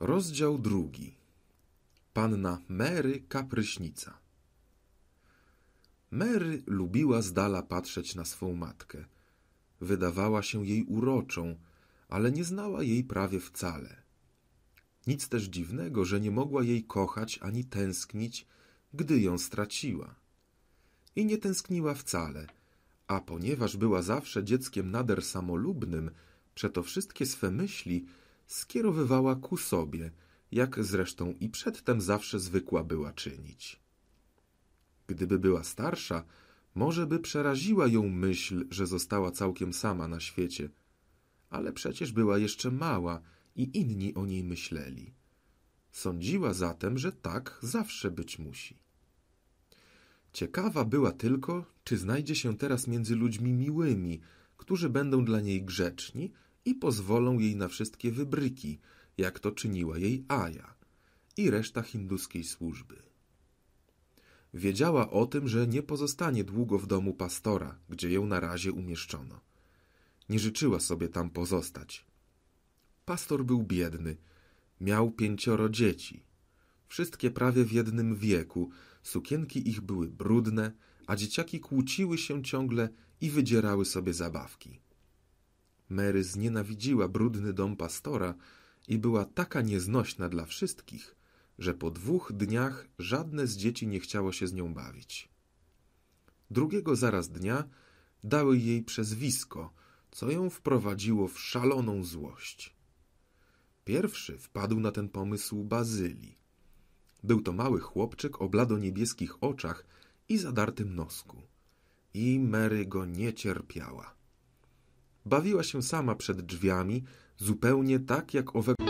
Rozdział drugi. Panna Mary Kapryśnica. Mary lubiła z dala patrzeć na swą matkę. Wydawała się jej uroczą, ale nie znała jej prawie wcale. Nic też dziwnego, że nie mogła jej kochać ani tęsknić, gdy ją straciła. I nie tęskniła wcale, a ponieważ była zawsze dzieckiem nader samolubnym, przeto wszystkie swe myśli skierowywała ku sobie, jak zresztą i przedtem zawsze zwykła była czynić. Gdyby była starsza, może by przeraziła ją myśl, że została całkiem sama na świecie, ale przecież była jeszcze mała i inni o niej myśleli. Sądziła zatem, że tak zawsze być musi. Ciekawa była tylko, czy znajdzie się teraz między ludźmi miłymi, którzy będą dla niej grzeczni i pozwolą jej na wszystkie wybryki, jak to czyniła jej Aja i reszta hinduskiej służby. Wiedziała o tym, że nie pozostanie długo w domu pastora, gdzie ją na razie umieszczono. Nie życzyła sobie tam pozostać. Pastor był biedny, miał pięcioro dzieci. Wszystkie prawie w jednym wieku, sukienki ich były brudne, a dzieciaki kłóciły się ciągle i wydzierały sobie zabawki. Mary znienawidziła brudny dom pastora i była taka nieznośna dla wszystkich, że po dwóch dniach żadne z dzieci nie chciało się z nią bawić. Drugiego zaraz dnia dały jej przezwisko, co ją wprowadziło w szaloną złość. Pierwszy wpadł na ten pomysł Bazyli. Był to mały chłopczyk o blado-niebieskich oczach i zadartym nosku. I Mary go nie cierpiała. Bawiła się sama przed drzwiami, zupełnie tak jak owego...